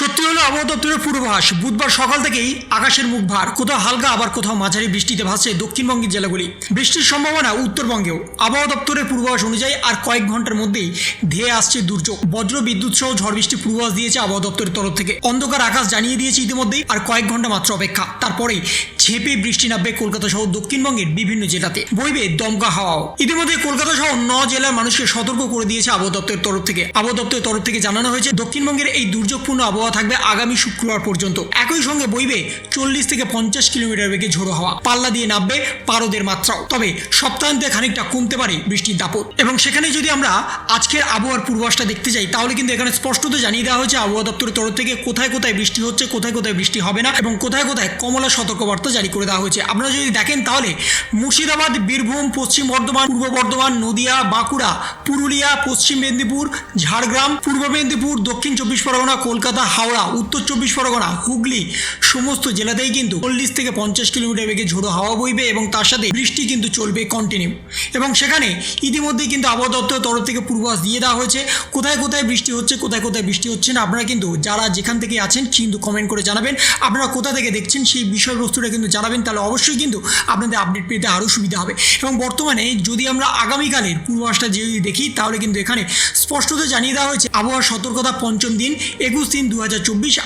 সত্যি হলো আবহাওয়া দপ্তরের পূর্বাভাস। বুধবার সকাল থেকেই আকাশের মুখ ভার। কোথাও হালকা, আবার কোথাও মাঝারি বৃষ্টিতে ভাসছে দক্ষিণবঙ্গের জেলাগুলি। বৃষ্টির সম্ভাবনা উত্তরবঙ্গেও। আবহাওয়া দপ্তরের পূর্বাভাস অনুযায়ী আর কয়েক ঘণ্টার মধ্যেই ধেয়ে আসছে দুর্যোগ। বজ্র, বিদ্যুৎ সহ ঝড় বৃষ্টির পূর্বাভাস দিয়েছে আবহাওয়া দপ্তরের তরফ থেকে। অন্ধকার আকাশ জানিয়ে দিয়েছে ইতিমধ্যেই আর কয়েক ঘণ্টা মাত্র অপেক্ষা। তারপরেই ঝেপে বৃষ্টি নামবে কলকাতা সহ দক্ষিণবঙ্গের বিভিন্ন জেলাতে। বইবে দমকা হাওয়াও। ইতিমধ্যে কলকাতা সহ ন জেলার মানুষকে সতর্ক করে দিয়েছে আবহাওয়া দপ্তরের তরফ থেকে। আবহাওয়া দপ্তরের তরফ থেকে জানানো হয়েছে দক্ষিণবঙ্গের এই দুর্যোগপূর্ণ আবহাওয়া থাকবে আগামী শুক্রবার পর্যন্ত। একই সঙ্গে বইবে চল্লিশ থেকে পঞ্চাশ কিলোমিটার বেগে ঝোড়ো হাওয়া। পাল্লা দিয়ে নামবে পারদের মাত্রাও। তবে সপ্তাহান্তে খানিকটা কমতে পারে বৃষ্টির দাপট। এবং সেখানে যদি আমরা আজকের আবহাওয়ার পূর্বাসটা দেখতে যাই, তাহলে কিন্তু এখানে স্পষ্টত জানিয়ে দেওয়া হয়েছে, আবহাওয়া দপ্তরের তরফ থেকে কোথায় কোথায় বৃষ্টি হচ্ছে, কোথায় কোথায় বৃষ্টি হবে না, এবং কোথায় কোথায় কমলা সতর্কবার্তা জারি করে দেওয়া হয়েছে। আপনারা যদি দেখেন, তাহলে মুর্শিদাবাদ, বীরভূম, পশ্চিম বর্ধমান, পূর্ব বর্ধমান, নদিয়া, বাঁকুড়া, পুরুলিয়া, পশ্চিম মেদিনীপুর, ঝাড়গ্রাম, পূর্ব মেদিনীপুর, দক্ষিণ চব্বিশ পরগনা, কলকাতা হাওড়া, উত্তর চব্বিশ পরগনা, হুগলি সমস্ত জেলাতেই কিন্তু চল্লিশ থেকে পঞ্চাশ কিলোমিটার বেগে ঝোড়ো হাওয়া বইবে এবং তার সাথে বৃষ্টি কিন্তু চলবে কন্টিনিউ এবং সেখানে ইতিমধ্যেই কিন্তু আবহাওয়া দপ্তরের তরফ থেকে পূর্বাভাস দিয়ে দেওয়া হয়েছে। কোথায় কোথায় বৃষ্টি হচ্ছে, কোথায় কোথায় বৃষ্টি হচ্ছে না, আপনারা কিন্তু যারা যেখান থেকে আছেন কিন্তু কমেন্ট করে জানাবেন। আপনারা কোথা থেকে দেখছেন সেই বিষয়বস্তুটা কিন্তু জানাবেন, তাহলে অবশ্যই কিন্তু আপনাদের আপডেট পেতে আরও সুবিধা হবে। এবং বর্তমানে যদি আমরা আগামীকালের পূর্বাভাসটা যদি দেখি, তাহলে কিন্তু এখানে স্পষ্টত জানিয়ে দেওয়া হয়েছে, আবহাওয়ার সতর্কতা পঞ্চম দিন, একুশ দিন দু হাজার চব্বিশ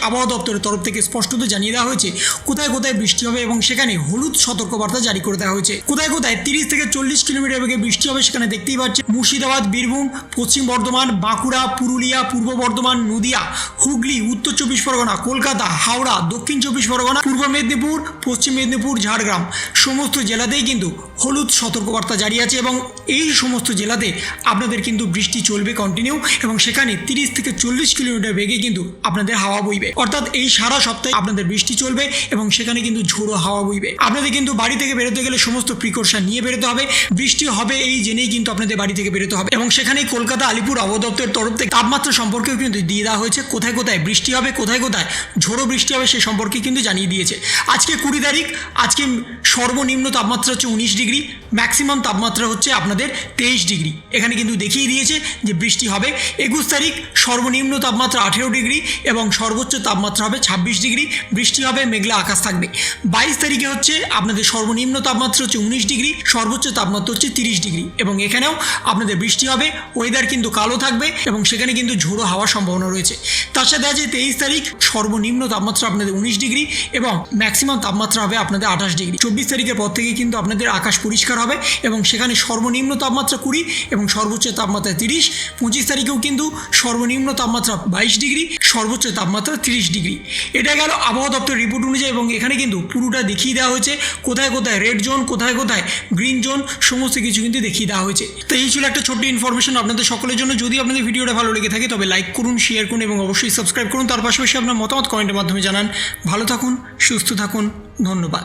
আবহাওয়া দপ্তরের তরফ থেকে স্পষ্টত জানিয়ে দেওয়া হয়েছে, কোথায় কোথায় বৃষ্টি হবে এবং সেখানে হলুদ সতর্কবার্তা জারি করে দেওয়া হয়েছে। কোথায় কোথায় তিরিশ থেকে চল্লিশ কিলোমিটার বেগে বৃষ্টি হবে সেখানে দেখতেই পাচ্ছেন, মুর্শিদাবাদ, বীরভূম, পশ্চিম বর্ধমান, বাঁকুড়া, পুরুলিয়া, পূর্ব বর্ধমান, নদিয়া, হুগলি, উত্তর চব্বিশ পরগনা, কলকাতা, হাওড়া, দক্ষিণ চব্বিশ পরগনা, পূর্ব মেদিনীপুর, পশ্চিম মেদিনীপুর, ঝাড়গ্রাম, সমস্ত জেলাতেই কিন্তু হলুদ সতর্কবার্তা জারি আছে এবং এই সমস্ত জেলাতে আপনাদের কিন্তু বৃষ্টি চলবে কন্টিনিউ এবং সেখানে তিরিশ থেকে চল্লিশ কিলোমিটার বেগে কিন্তু আপনাদের হাওয়া বইবে। অর্থাৎ এই সারা সপ্তাহে আপনাদের বৃষ্টি চলবে এবং সেখানে কিন্তু ঝোড়ো হাওয়া বইবে। আপনাদের কিন্তু বাড়ি থেকে বেরোতে গেলে সমস্ত প্রিকশন নিয়ে বেরোতে হবে। বৃষ্টি হবে এই জেনেই কিন্তু আপনাদের বাড়ি থেকে বেরোতে হবে। এবং সেখানেই কলকাতা আলিপুর আবহাওয়া তরফ থেকে তাপমাত্রা সম্পর্কেও কিন্তু দিয়ে দেওয়া হয়েছে। কোথায় কোথায় বৃষ্টি হবে, কোথায় কোথায় ঝোড়ো বৃষ্টি হবে সে সম্পর্কে কিন্তু জানিয়ে দিয়েছে। আজকে কুড়ি তারিখ, আজকে সর্বনিম্ন তাপমাত্রা হচ্ছে উনিশ ডিগ্রি ম্যাক্সিমাম তাপমাত্রা হচ্ছে আপনাদের তেইশ ডিগ্রি। এখানে কিন্তু দেখিয়ে দিয়েছে যে বৃষ্টি হবে। একুশ তারিখ, সর্বনিম্ন তাপমাত্রা আঠেরো ডিগ্রি এবং সর্বোচ্চ তাপমাত্রা হবে ছাব্বিশ ডিগ্রি, বৃষ্টি হবে, মেঘলা আকাশ থাকবে। বাইশ তারিখে হচ্ছে আপনাদের সর্বনিম্ন তাপমাত্রা হচ্ছে উনিশ ডিগ্রি, সর্বোচ্চ তাপমাত্রা হচ্ছে তিরিশ ডিগ্রি। এবং এখানেও আপনাদের বৃষ্টি হবে ওয়েদার কিন্তু কালো থাকবে এবং সেখানে কিন্তু ঝোড়ো হওয়ার সম্ভাবনা রয়েছে। তার সাথে আছে তেইশ তারিখ, সর্বনিম্ন তাপমাত্রা আপনাদের উনিশ ডিগ্রি এবং ম্যাক্সিমাম তাপমাত্রা হবে আপনাদের আঠাশ ডিগ্রি। চব্বিশ তারিখের পর থেকে কিন্তু আপনাদের আকাশ পরিষ্কার হবে এবং সেখানে সর্বনিম্ন তাপমাত্রা কুড়ি এবং সর্বোচ্চ তাপমাত্রা তিরিশ। পঁচিশ তারিখেও কিন্তু সর্বনিম্ন তাপমাত্রা বাইশ ডিগ্রি, সর্বোচ্চ তাপমাত্রা তিরিশ ডিগ্রি। এটা গেল আবহাওয়া দপ্তর রিপোর্ট অনুযায়ী এবং এখানে কিন্তু পুরোটা দেখিয়ে দেওয়া হয়েছে। কোথায় কোথায় রেড জোন কোথায় কোথায় গ্রিন জোন সমস্ত কিছু কিন্তু দেখিয়ে দেওয়া হয়েছে। তো এই ছিল একটা ছোট্ট ইনফরমেশন আপনাদের সকলের জন্য। যদি আপনাদের ভিডিওটা ভালো লেগে থাকে, তবে লাইক করুন শেয়ার করুন এবং অবশ্যই সাবস্ক্রাইব করুন। তার পাশাপাশি আপনার মতামত কমেন্টের মাধ্যমে জানান। ভালো থাকুন, সুস্থ থাকুন। ধন্যবাদ।